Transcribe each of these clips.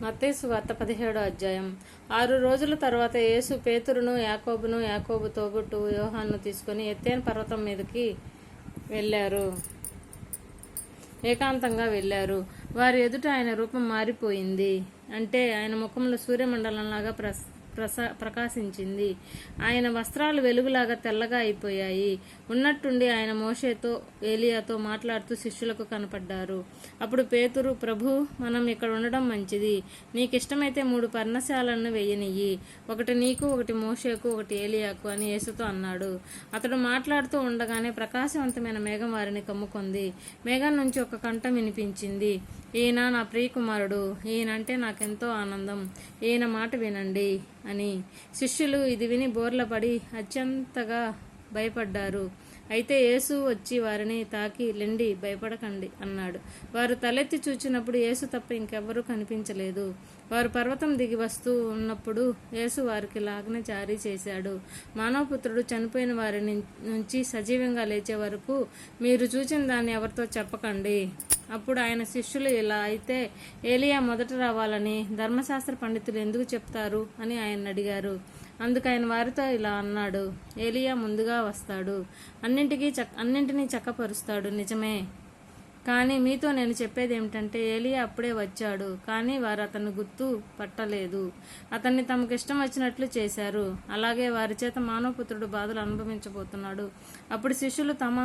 మత్తేసు వార్త పదిహేడో అధ్యాయం. ఆరు రోజుల తర్వాత యేసు పేతురును యాకోబును యాకోబు తోబుట్టు వ్యూహాన్ను తీసుకుని ఎత్తైన పర్వతం మీదకి వెళ్ళారు. ఏకాంతంగా వెళ్ళారు. వారి ఎదుట ఆయన రూపం మారిపోయింది. అంటే ఆయన ముఖంలో సూర్యమండలంలాగా ప్రస్ ప్రసా ప్రకాశించింది. ఆయన వస్త్రాలు వెలుగులాగా తెల్లగా అయిపోయాయి. ఉన్నట్టుండి ఆయన మోషేతో ఏలియాతో మాట్లాడుతూ శిష్యులకు కనపడ్డారు. అప్పుడు పేతురు ప్రభు మనం ఇక్కడ ఉండడం మంచిది. నీకు ఇష్టమైతే మూడు పర్ణశాలను వేయనియ్యి. ఒకటి నీకు ఒకటి మోషేకు ఒకటి ఏలియాకు అని యేసుతో అన్నాడు. అతడు మాట్లాడుతూ ఉండగానే ప్రకాశవంతమైన మేఘం వారిని కమ్ముకుంది. మేఘం నుంచి ఒక కంఠం వినిపించింది. ఈయన నా ప్రియకుమారుడు ఈయనంటే నాకెంతో ఆనందం. ఈయన మాట వినండి అని. శిష్యులు ఇది విని బోర్లపడి అత్యంతగా భయపడ్డారు. అయితే యేసు వచ్చి వారిని తాకి లెండి భయపడకండి అన్నాడు. వారు తలెత్తి చూచినప్పుడు యేసు తప్ప ఇంకెవ్వరూ కనిపించలేదు. వారు పర్వతం దిగి వస్తూ ఉన్నప్పుడు యేసు వారికి లాగ్న జారీ చేశాడు. మానవపుత్రుడు చనిపోయిన వారి నుంచి సజీవంగా లేచే వరకు మీరు చూచిన దాన్ని ఎవరితో చెప్పకండి. అప్పుడు ఆయన శిష్యులు ఇలా అయితే ఏలియా మొదట రావాలని ధర్మశాస్త్ర పండితులు ఎందుకు చెప్తారు? అని ఆయన అడిగారు. అందుకు ఆయన వారితో ఇలా అన్నాడు ఏలియా ముందుగా వస్తాడు అన్నింటికీ చక్ అన్నింటినీ చక్కపరుస్తాడు నిజమే. కానీ మీతో నేను చెప్పేది ఏమిటంటే ఏలియా అప్పుడే వచ్చాడు కానీ వారు అతన్ని గుర్తు పట్టలేదు. అతన్ని తమకు ఇష్టం వచ్చినట్లు చేశారు. అలాగే వారి చేత మానవపుత్రుడు బాధలు అనుభవించబోతున్నాడు. అప్పుడు శిష్యులు తమ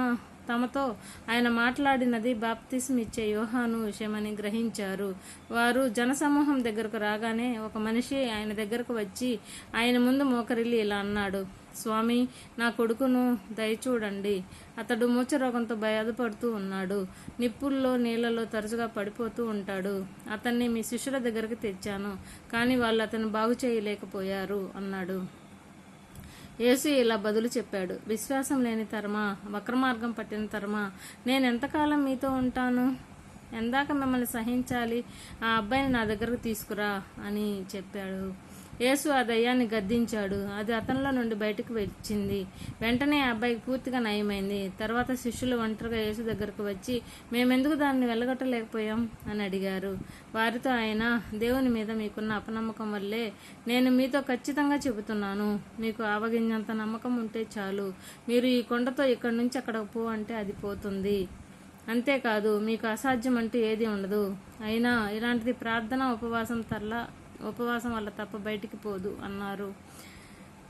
తమతో ఆయన మాట్లాడినది బాప్తిస్మ్ ఇచ్చే యోహాను విషయమని గ్రహించారు. వారు జనసమూహం దగ్గరకు రాగానే ఒక మనిషి ఆయన దగ్గరకు వచ్చి ఆయన ముందు మోకరిల్లి ఇలా అన్నాడు స్వామి నా కొడుకును దయచూడండి. అతడు మూర్ఛరోగంతో బాధపడుతూ ఉన్నాడు. నిప్పుల్లో నీళ్ళలో తరచుగా పడిపోతూ ఉంటాడు. అతన్ని మీ శిష్యుల దగ్గరికి తెచ్చాను కానీ వాళ్ళు అతను బాగు చేయలేకపోయారు అన్నాడు. యేసు ఇలా బదులు చెప్పాడు. విశ్వాసం లేని తరమా వక్రమార్గం పట్టిన తరమా నేను ఎంతకాలం మీతో ఉంటాను? ఎందాక మిమ్మల్ని సహించాలి ఆ అబ్బాయిని నా దగ్గరకు తీసుకురా అని చెప్పాడు. యేసు ఆ దయ్యాన్ని గద్దించాడు. అది అతనిలో నుండి బయటకు వచ్చింది. వెంటనే ఆ అబ్బాయికి పూర్తిగా నయమైంది. తర్వాత శిష్యులు ఒంటరిగా యేసు దగ్గరకు వచ్చి మేమెందుకు దాన్ని వెళ్ళగొట్టలేకపోయాం అని అడిగారు. వారితో ఆయన దేవుని మీద మీకున్న అపనమ్మకం వల్లే నేను మీతో ఖచ్చితంగా చెబుతున్నాను. మీకు ఆవగింజంత నమ్మకం ఉంటే చాలు. మీరు ఈ కొండతో ఇక్కడి నుంచి అక్కడికి పో అంటే అది పోతుంది. అంతేకాదు మీకు అసాధ్యం అంటూ ఏది ఉండదు. అయినా ఇలాంటిది ప్రార్థన ఉపవాసం తర్లా ఉపవాసం వల్ల తప్ప బయటికి పోదు అన్నారు.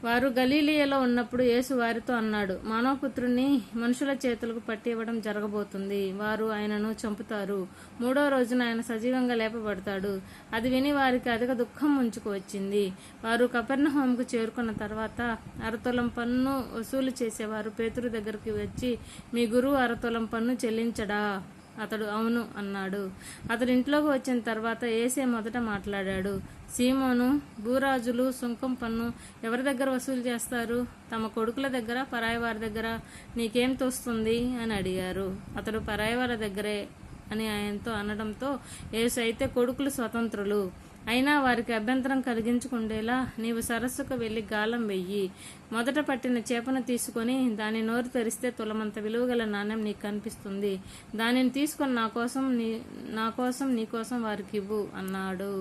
వారు గలీలియలో ఉన్నప్పుడు యేసు వారితో అన్నాడు మానవపుత్రుణ్ణి మనుషుల చేతులకు పట్టి ఇవ్వడం జరగబోతుంది. వారు ఆయనను చంపుతారు. మూడో రోజున ఆయన సజీవంగా లేపబడతాడు. అది విని వారికి అధిక దుఃఖం ముంచుకు వచ్చింది. వారు కపెర్నహోంకు చేరుకున్న తర్వాత అరతులం పన్ను వసూలు చేసేవారు. పేతురు దగ్గరికి వచ్చి మీ గురువు అరతులం పన్ను చెల్లించడా? అతడు అవును అన్నాడు. అతడు ఇంట్లోకి వచ్చిన తర్వాత ఏసే మొదట మాట్లాడాడు సీమోను భూరాజులు సుంకం పన్ను ఎవరి దగ్గర వసూలు చేస్తారు? తమ కొడుకుల దగ్గర పరాయి వారి దగ్గర నీకేం తోస్తుంది? అని అడిగారు. అతడు పరాయి వారి దగ్గరే అని ఆయనతో అనడంతో ఏసు అయితే కొడుకులు స్వతంత్రులు. అయినా వారికి అభ్యంతరం కలిగించుకుండేలా నీవు సరస్సుకు వెళ్ళి గాలం వెయ్యి. మొదట పట్టిన చేపను తీసుకొని దాని నోరు తెరిస్తే తులమంత విలువగల నాణ్యం నీకు కనిపిస్తుంది. దానిని తీసుకొని నా కోసం నీ నా కోసం నీ కోసం వారికి ఇవ్వు అన్నాడు.